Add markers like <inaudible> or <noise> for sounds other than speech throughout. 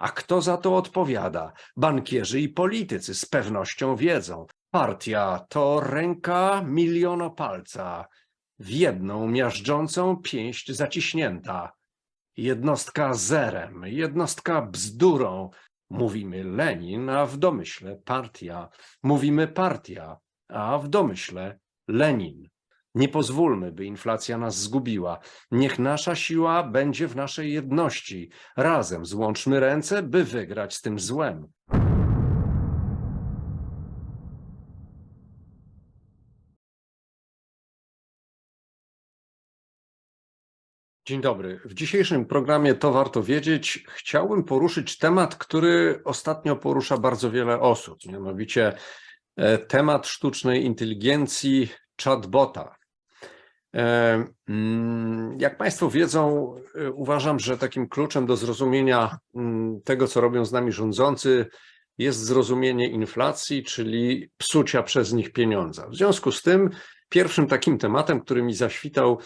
A kto za to odpowiada? Bankierzy i politycy z pewnością wiedzą. Partia to ręka milionopalca, w jedną miażdżącą pięść zaciśnięta. Jednostka zerem, jednostka bzdurą. Mówimy Lenin, a w domyśle partia. Mówimy partia, a w domyśle Lenin. Nie pozwólmy, by inflacja nas zgubiła. Niech nasza siła będzie w naszej jedności. Razem złączmy ręce, by wygrać z tym złem. Dzień dobry. W dzisiejszym programie To Warto Wiedzieć chciałbym poruszyć temat, który ostatnio porusza bardzo wiele osób, mianowicie e, temat sztucznej inteligencji chatbota. E, mm, Jak Państwo wiedzą, e, uważam, że takim kluczem do zrozumienia mm, tego, co robią z nami rządzący, jest zrozumienie inflacji, czyli psucia przez nich pieniądza. W związku z tym, pierwszym takim tematem, który mi zaświtał e,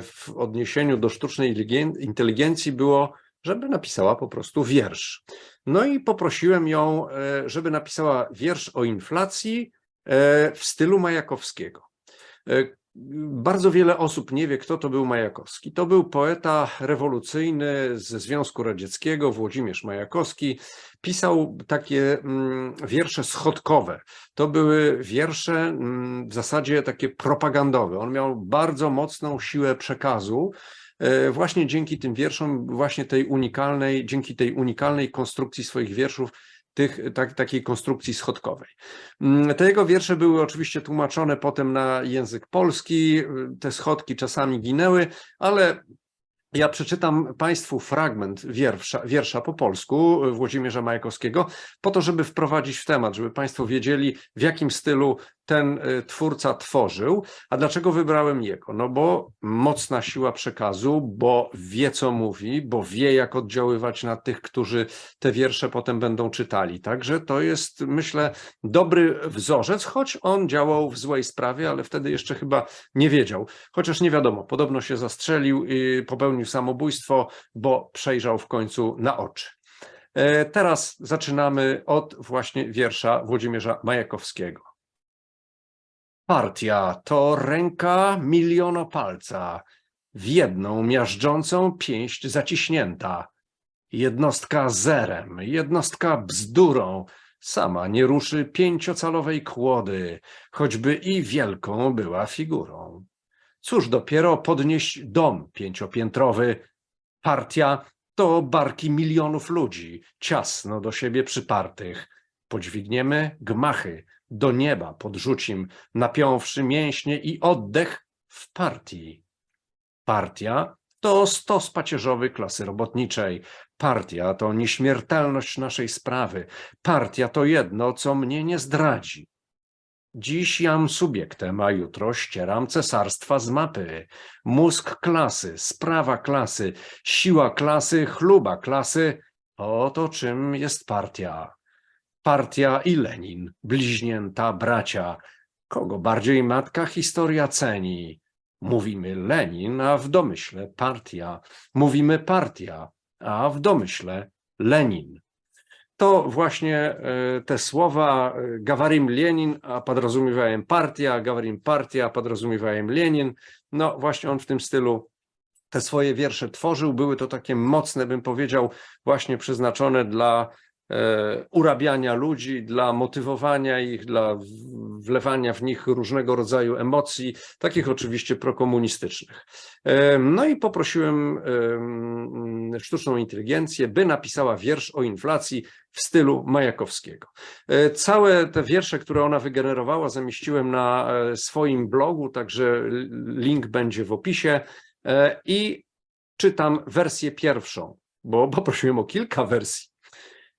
w odniesieniu do sztucznej inteligen- inteligencji, było, żeby napisała po prostu wiersz. No i poprosiłem ją, żeby napisała wiersz o inflacji w stylu Majakowskiego. Bardzo wiele osób nie wie, kto to był Majakowski. To był poeta rewolucyjny ze Związku Radzieckiego, Włodzimierz Majakowski. Pisał takie mm, wiersze schodkowe. To były wiersze mm, w zasadzie takie propagandowe. On miał bardzo mocną siłę przekazu. e, Właśnie dzięki tym wierszom, właśnie tej unikalnej, dzięki tej unikalnej konstrukcji swoich wierszów, tych, tak, takiej konstrukcji schodkowej. Mm, Te jego wiersze były oczywiście tłumaczone potem na język polski. Te schodki czasami ginęły, ale ja przeczytam Państwu fragment wiersza, wiersza po polsku Włodzimierza Majakowskiego, po to, żeby wprowadzić w temat, żeby Państwo wiedzieli, w jakim stylu ten y, twórca tworzył. A dlaczego wybrałem jego? No bo mocna siła przekazu, bo wie, co mówi, bo wie, jak oddziaływać na tych, którzy te wiersze potem będą czytali. Także to jest, myślę, dobry wzorzec, choć on działał w złej sprawie, ale wtedy jeszcze chyba nie wiedział. Chociaż nie wiadomo, podobno się zastrzelił i popełnił samobójstwo, bo przejrzał w końcu na oczy. E, Teraz zaczynamy od właśnie wiersza Włodzimierza Majakowskiego. Partia to ręka milionopalca, w jedną miażdżącą pięść zaciśnięta. Jednostka zerem, jednostka bzdurą, sama nie ruszy pięciocalowej kłody, choćby i wielką była figurą. Cóż dopiero podnieść dom pięciopiętrowy. Partia to barki milionów ludzi, ciasno do siebie przypartych. Podźwigniemy gmachy, do nieba podrzucim, napiąwszy mięśnie i oddech w partii. Partia to stos pacierzowy klasy robotniczej. Partia to nieśmiertelność naszej sprawy. Partia to jedno, co mnie nie zdradzi. Dziś jam subiektem, a jutro ścieram cesarstwa z mapy. Mózg klasy, sprawa klasy, siła klasy, chluba klasy. Oto czym jest partia partia i Lenin, bliźnięta bracia. Kogo bardziej matka historia ceni? Mówimy Lenin, a w domyśle partia. Mówimy partia, a w domyśle Lenin. To właśnie e, te słowa e, Gawarim Lenin, a podrozumiewałem partia, Gawarim partia, a podrozumiewałem Lenin. No właśnie on w tym stylu te swoje wiersze tworzył. Były to takie mocne, bym powiedział, właśnie przeznaczone dla urabiania ludzi, dla motywowania ich, dla wlewania w nich różnego rodzaju emocji, takich oczywiście prokomunistycznych. E, No i poprosiłem em, sztuczną inteligencję, by napisała wiersz o inflacji w stylu Majakowskiego. E, Całe te wiersze, które ona wygenerowała, zamieściłem na e, swoim blogu, także link będzie w opisie E, i czytam wersję pierwszą, bo poprosiłem o kilka wersji.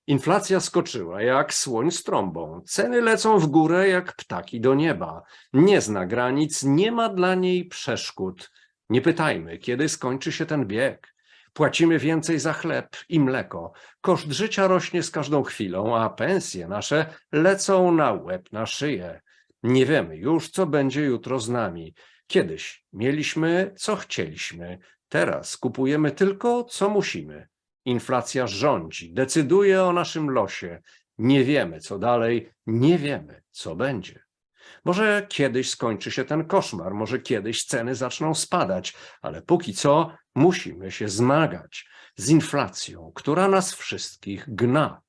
Inflacja skoczyła jak słoń z trąbą. Ceny lecą w górę jak ptaki do nieba. Nie zna granic, nie ma dla niej przeszkód. Nie pytajmy, kiedy skończy się ten bieg. Płacimy więcej za chleb i mleko. Koszt życia rośnie z każdą chwilą, a pensje nasze lecą na łeb, na szyję. Nie wiemy już, co będzie jutro z nami. Kiedyś mieliśmy, co chcieliśmy. Teraz kupujemy tylko, co musimy. Inflacja rządzi, decyduje o naszym losie. Nie wiemy, co dalej, nie wiemy, co będzie. Może kiedyś skończy się ten koszmar, może kiedyś ceny zaczną spadać, ale póki co musimy się zmagać z inflacją, która nas wszystkich gna.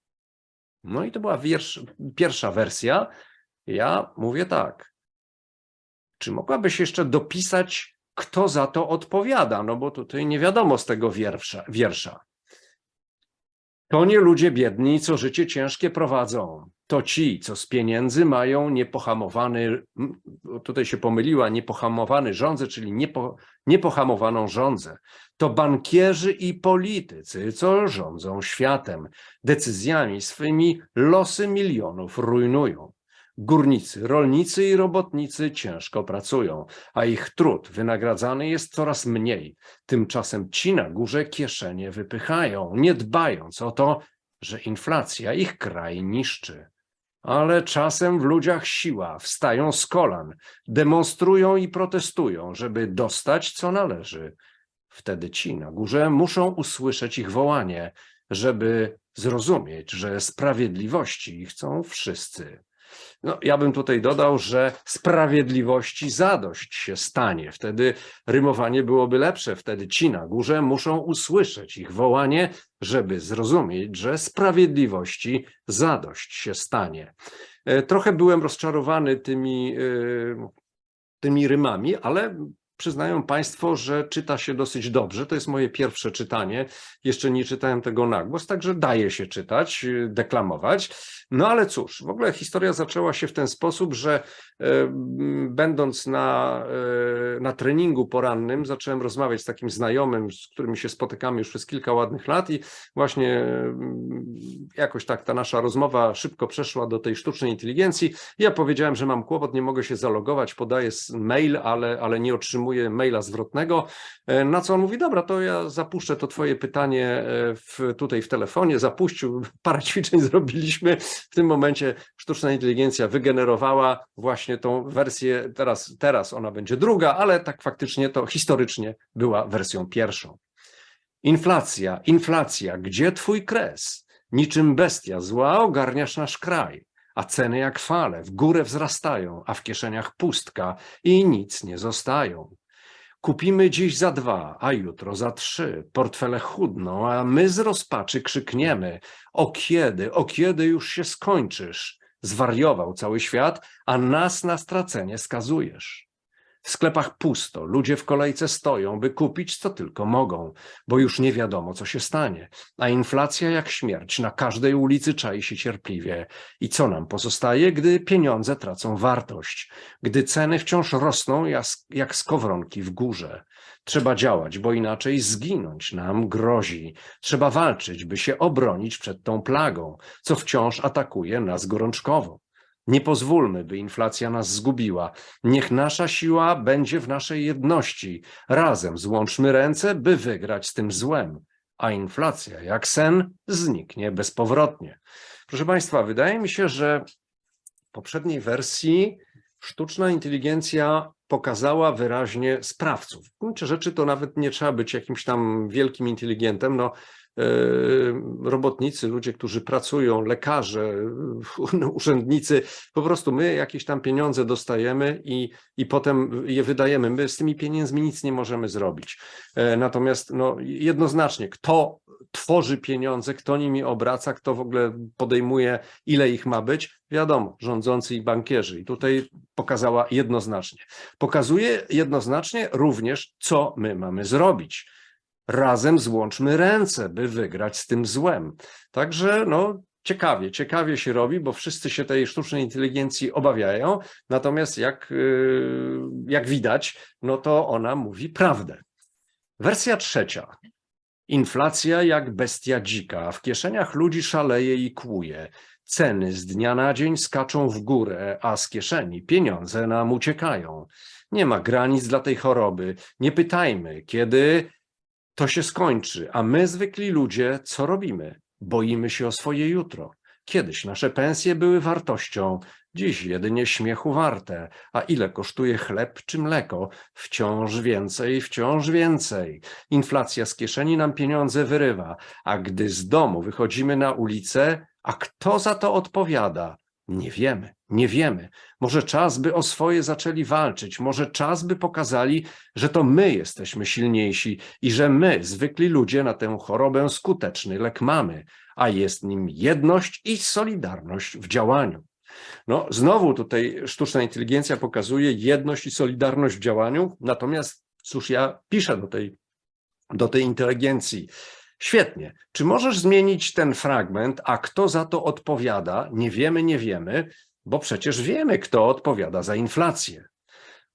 No i to była wiersz, pierwsza wersja. Ja mówię tak. Czy mogłabyś jeszcze dopisać, kto za to odpowiada? No bo tutaj nie wiadomo z tego wiersza. wiersza. To nie ludzie biedni, co życie ciężkie prowadzą. To ci, co z pieniędzy mają niepohamowany, tutaj się pomyliła, niepohamowany rządzę, czyli niepo, niepohamowaną rządzę. To bankierzy i politycy, co rządzą światem. Decyzjami swymi losy milionów rujnują. Górnicy, rolnicy i robotnicy ciężko pracują, a ich trud wynagradzany jest coraz mniej. Tymczasem ci na górze kieszenie wypychają, nie dbając o to, że inflacja ich kraj niszczy. Ale czasem w ludziach siła, wstają z kolan, demonstrują i protestują, żeby dostać co należy. Wtedy ci na górze muszą usłyszeć ich wołanie, żeby zrozumieć, że sprawiedliwości chcą wszyscy. No, ja bym tutaj dodał, że sprawiedliwości zadość się stanie. Wtedy rymowanie byłoby lepsze. Wtedy ci na górze muszą usłyszeć ich wołanie, żeby zrozumieć, że sprawiedliwości zadość się stanie. E, Trochę byłem rozczarowany tymi, e, tymi rymami, ale przyznają Państwo, że czyta się dosyć dobrze. To jest moje pierwsze czytanie. Jeszcze nie czytałem tego na głos, także daje się czytać, y, deklamować. No ale cóż, w ogóle historia zaczęła się w ten sposób, że e, będąc na, e, na treningu porannym, zacząłem rozmawiać z takim znajomym, z którym się spotykamy już przez kilka ładnych lat i właśnie mm, jakoś tak ta nasza rozmowa szybko przeszła do tej sztucznej inteligencji. Ja powiedziałem, że mam kłopot, nie mogę się zalogować, podaję mail, ale, ale nie otrzymuję maila zwrotnego. E, Na co on mówi, dobra, to ja zapuszczę to twoje pytanie e, w, tutaj w telefonie, zapuścił, <laughs> parę ćwiczeń zrobiliśmy. W tym momencie sztuczna inteligencja wygenerowała właśnie tą wersję, teraz, teraz ona będzie druga, ale tak faktycznie to historycznie była wersją pierwszą. Inflacja, inflacja, gdzie twój kres? Niczym bestia zła ogarniasz nasz kraj, a ceny jak fale w górę wzrastają, a w kieszeniach pustka i nic nie zostają. Kupimy dziś za dwa, a jutro za trzy. Portfele chudną, a my z rozpaczy krzykniemy: O kiedy, o kiedy już się skończysz? Zwariował cały świat, a nas na stracenie skazujesz. W sklepach pusto, ludzie w kolejce stoją, by kupić co tylko mogą, bo już nie wiadomo, co się stanie. A inflacja jak śmierć na każdej ulicy czai się cierpliwie. I co nam pozostaje, gdy pieniądze tracą wartość? gdy ceny wciąż rosną jak, skowronki w górze. Trzeba działać, bo inaczej zginąć nam grozi. Trzeba walczyć, by się obronić przed tą plagą, co wciąż atakuje nas gorączkowo. Nie pozwólmy, by inflacja nas zgubiła. Niech nasza siła będzie w naszej jedności. Razem złączmy ręce, by wygrać z tym złem. A inflacja, jak sen, zniknie bezpowrotnie. Proszę Państwa, wydaje mi się, że w poprzedniej wersji sztuczna inteligencja pokazała wyraźnie sprawców. W gruncie rzeczy to nawet nie trzeba być jakimś tam wielkim inteligentem. No, robotnicy, ludzie, którzy pracują, lekarze, <laughs> urzędnicy, po prostu my jakieś tam pieniądze dostajemy i, i potem je wydajemy. My z tymi pieniędzmi nic nie możemy zrobić. E, Natomiast no, jednoznacznie, kto tworzy pieniądze, kto nimi obraca, kto w ogóle podejmuje, ile ich ma być, wiadomo, rządzący i bankierzy. I tutaj pokazała jednoznacznie. Pokazuje jednoznacznie również, co my mamy zrobić. Razem złączmy ręce, by wygrać z tym złem. Także no, ciekawie, ciekawie się robi, bo wszyscy się tej sztucznej inteligencji obawiają, natomiast jak, yy, jak widać, no to ona mówi prawdę. Wersja trzecia. Inflacja jak bestia dzika, w kieszeniach ludzi szaleje i kłuje. Ceny z dnia na dzień skaczą w górę, a z kieszeni pieniądze nam uciekają. Nie ma granic dla tej choroby. Nie pytajmy, kiedy to się skończy, a my, zwykli ludzie, co robimy? Boimy się o swoje jutro. Kiedyś nasze pensje były wartością, dziś jedynie śmiechu warte. A ile kosztuje chleb czy mleko? Wciąż więcej, wciąż więcej. Inflacja z kieszeni nam pieniądze wyrywa, a gdy z domu wychodzimy na ulicę, a kto za to odpowiada? Nie wiemy, nie wiemy. Może czas, by o swoje zaczęli walczyć, może czas, by pokazali, że to my jesteśmy silniejsi i że my, zwykli ludzie, na tę chorobę skuteczny lek mamy, a jest nim jedność i solidarność w działaniu. No, znowu tutaj sztuczna inteligencja pokazuje jedność i solidarność w działaniu, natomiast cóż ja piszę do tej, do tej inteligencji? Świetnie. Czy możesz zmienić ten fragment, a kto za to odpowiada? Nie wiemy, nie wiemy, bo przecież wiemy, kto odpowiada za inflację.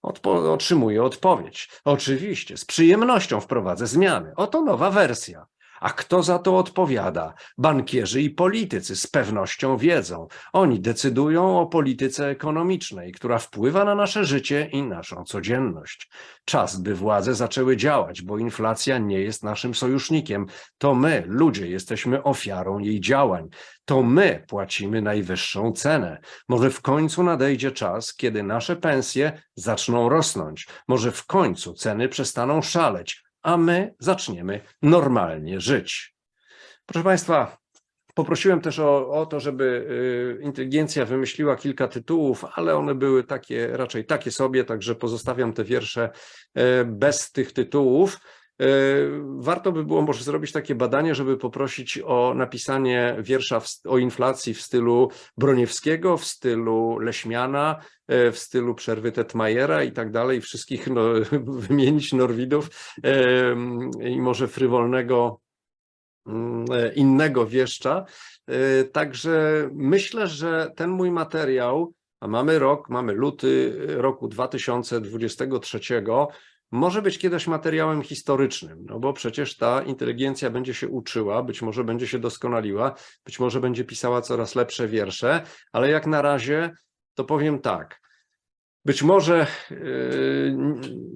Odpo otrzymuję odpowiedź. Oczywiście, z przyjemnością wprowadzę zmiany. Oto nowa wersja. A kto za to odpowiada? Bankierzy i politycy z pewnością wiedzą. Oni decydują o polityce ekonomicznej, która wpływa na nasze życie i naszą codzienność. Czas, by władze zaczęły działać, bo inflacja nie jest naszym sojusznikiem. To my, ludzie, jesteśmy ofiarą jej działań. To my płacimy najwyższą cenę. Może w końcu nadejdzie czas, kiedy nasze pensje zaczną rosnąć. Może w końcu ceny przestaną szaleć, a my zaczniemy normalnie żyć. Proszę Państwa, poprosiłem też o, o to, żeby y, inteligencja wymyśliła kilka tytułów, ale one były takie raczej takie sobie, także pozostawiam te wiersze e, bez tych tytułów. E, Warto by było może zrobić takie badanie, żeby poprosić o napisanie wiersza w, o inflacji w stylu Broniewskiego, w stylu Leśmiana, e, w stylu Przerwy Tetmajera i tak dalej, wszystkich no, <laughs> wymienić Norwidów e, i może frywolnego mm, innego wieszcza. Także myślę, że ten mój materiał, a mamy rok, mamy luty roku 2023, może być kiedyś materiałem historycznym, no bo przecież ta inteligencja będzie się uczyła, być może będzie się doskonaliła, być może będzie pisała coraz lepsze wiersze, ale jak na razie to powiem tak. Być może yy,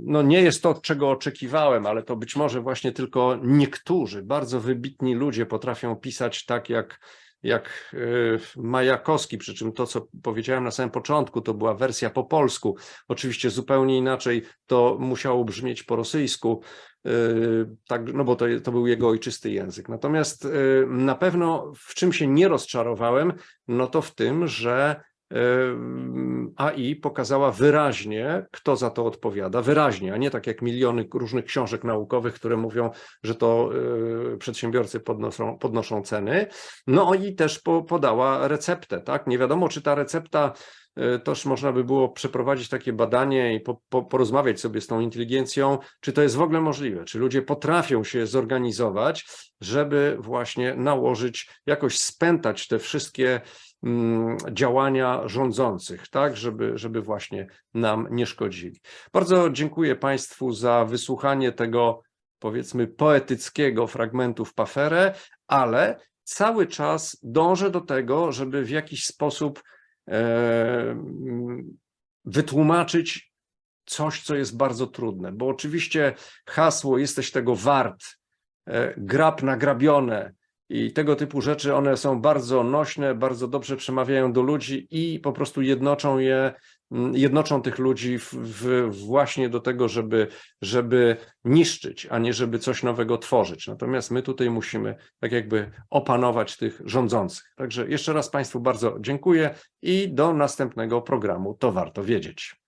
no nie jest to, czego oczekiwałem, ale to być może właśnie tylko niektórzy bardzo wybitni ludzie potrafią pisać tak jak, jak yy, Majakowski, przy czym to, co powiedziałem na samym początku, to była wersja po polsku. Oczywiście zupełnie inaczej to musiało brzmieć po rosyjsku, yy, tak, no bo to, to był jego ojczysty język. Natomiast yy, na pewno w czym się nie rozczarowałem, no to w tym, że AI pokazała wyraźnie, kto za to odpowiada, wyraźnie, a nie tak jak miliony różnych książek naukowych, które mówią, że to y, przedsiębiorcy podnoszą, podnoszą ceny. No i też po, podała receptę, tak? Nie wiadomo, czy ta recepta y, też można by było przeprowadzić takie badanie i po, po, porozmawiać sobie z tą inteligencją, czy to jest w ogóle możliwe, czy ludzie potrafią się zorganizować, żeby właśnie nałożyć, jakoś spętać te wszystkie działania rządzących, tak, żeby, żeby właśnie nam nie szkodzili. Bardzo dziękuję Państwu za wysłuchanie tego, powiedzmy, poetyckiego fragmentu w Paferę, ale cały czas dążę do tego, żeby w jakiś sposób e, mm, wytłumaczyć coś, co jest bardzo trudne, bo oczywiście hasło jesteś tego wart, e, grab nagrabione i tego typu rzeczy, one są bardzo nośne, bardzo dobrze przemawiają do ludzi i po prostu jednoczą je, mm, jednoczą tych ludzi w, w, właśnie do tego, żeby, żeby niszczyć, a nie żeby coś nowego tworzyć. Natomiast my tutaj musimy tak jakby opanować tych rządzących. Także jeszcze raz Państwu bardzo dziękuję i do następnego programu To Warto Wiedzieć.